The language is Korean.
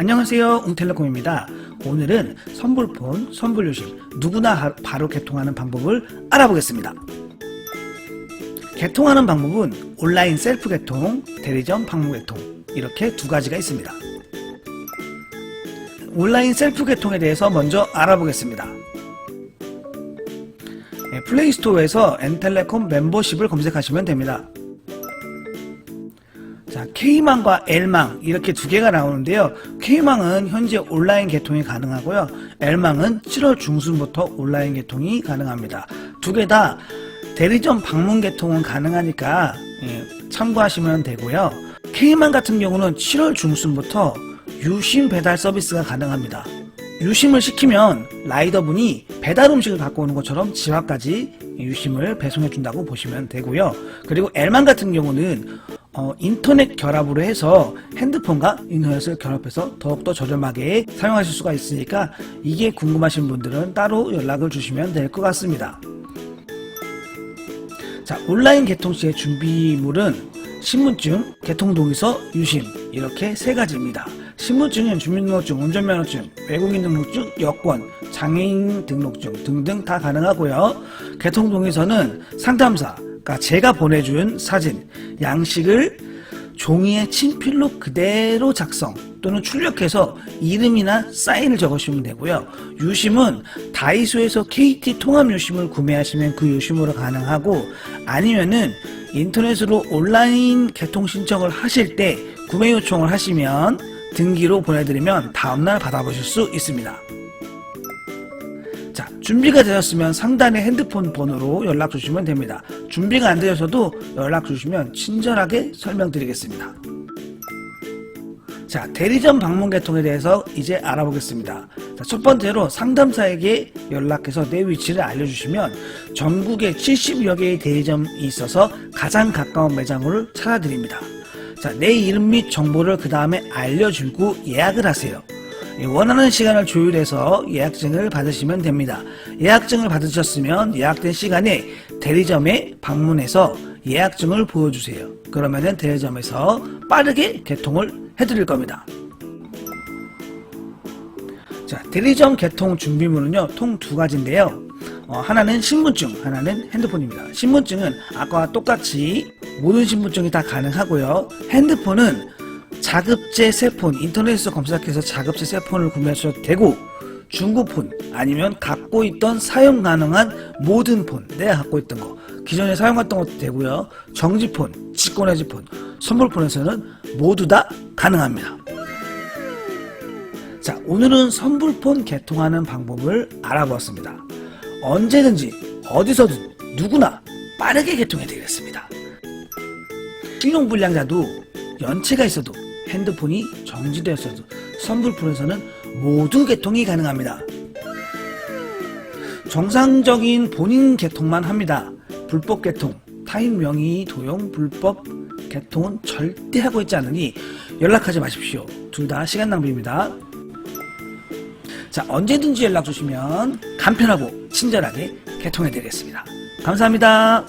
안녕하세요. 웅텔레콤입니다. 오늘은 선불폰, 선불유심 누구나 하- 바로 개통하는 방법을 알아보겠습니다. 개통하는 방법은 온라인 셀프 개통, 대리점 방문 개통 이렇게 두 가지가 있습니다. 온라인 셀프 개통에 대해서 먼저 알아보겠습니다. 네, 플레이스토어에서 엔텔레콤 멤버십을 검색하시면 됩니다. 자, K망과 L망 이렇게 두 개가 나오는데요. K망은 현재 온라인 개통이 가능하고요. L망은 7월 중순부터 온라인 개통이 가능합니다. 두 개 다 대리점 방문 개통은 가능하니까 예, 참고하시면 되고요. K망 같은 경우는 7월 중순부터 유심 배달 서비스가 가능합니다. 유심을 시키면 라이더분이 배달 음식을 갖고 오는 것처럼 집 앞까지 유심을 배송해 준다고 보시면 되고요. 그리고 엘만 같은 경우는 어, 인터넷 결합으로 해서 핸드폰과 인터넷을 결합해서 더욱더 저렴하게 사용하실 수가 있으니까 이게 궁금하신 분들은 따로 연락을 주시면 될 것 같습니다. 자, 온라인 개통 시의 준비물은 신분증, 개통동의서, 유심 이렇게 세 가지입니다. 신분증은 주민등록증, 운전면허증, 외국인 등록증, 여권, 장애인 등록증 등등 다 가능하고요. 개통동의서는 상담사, 그러니까 제가 보내준 사진, 양식을 종이에 친필로 그대로 작성 또는 출력해서 이름이나 사인을 적으시면 되고요. 유심은 다이소에서 KT 통합 유심을 구매하시면 그 유심으로 가능하고 아니면은 인터넷으로 온라인 개통 신청을 하실 때 구매 요청을 하시면 등기로 보내드리면 다음날 받아보실 수 있습니다. 자, 준비가 되셨으면 상단의 핸드폰 번호로 연락 주시면 됩니다. 준비가 안 되셔도 연락 주시면 친절하게 설명드리겠습니다. 자, 대리점 방문 개통에 대해서 이제 알아보겠습니다. 자, 첫 번째로 상담사에게 연락해서 내 위치를 알려주시면 전국에 70여 개의 대리점이 있어서 가장 가까운 매장을 찾아드립니다. 자, 내 이름 및 정보를 그 다음에 알려주고 예약을 하세요. 예, 원하는 시간을 조율해서 예약증을 받으시면 됩니다. 예약증을 받으셨으면 예약된 시간에 대리점에 방문해서 예약증을 보여주세요. 그러면은 대리점에서 빠르게 개통을 해드릴 겁니다. 자, 대리점 개통 준비물은요, 통 두 가지인데요. 어, 하나는 신분증, 하나는 핸드폰입니다. 신분증은 아까와 똑같이 모든 신분증이 다 가능하고요. 핸드폰은 자급제 새폰, 인터넷에서 검색해서 자급제 새폰을 구매하셔도 되고, 중고 폰, 아니면 갖고 있던 사용 가능한 모든 폰, 내가 갖고 있던 거, 기존에 사용했던 것도 되고요. 정지폰, 직권해지폰, 선불폰에서는 모두 다 가능합니다. 자, 오늘은 선불폰 개통하는 방법을 알아보았습니다. 언제든지 어디서든 누구나 빠르게 개통해 드리겠습니다. 신용불량자도 연체가 있어도 핸드폰이 정지되었어도 선불폰에서는 모두 개통이 가능합니다. 정상적인 본인 개통만 합니다. 불법 개통, 타인 명의 도용 불법 개통은 절대 하고 있지 않으니 연락하지 마십시오. 둘 다 시간 낭비입니다. 자, 언제든지 연락 주시면 간편하고 친절하게 개통해 드리겠습니다. 감사합니다.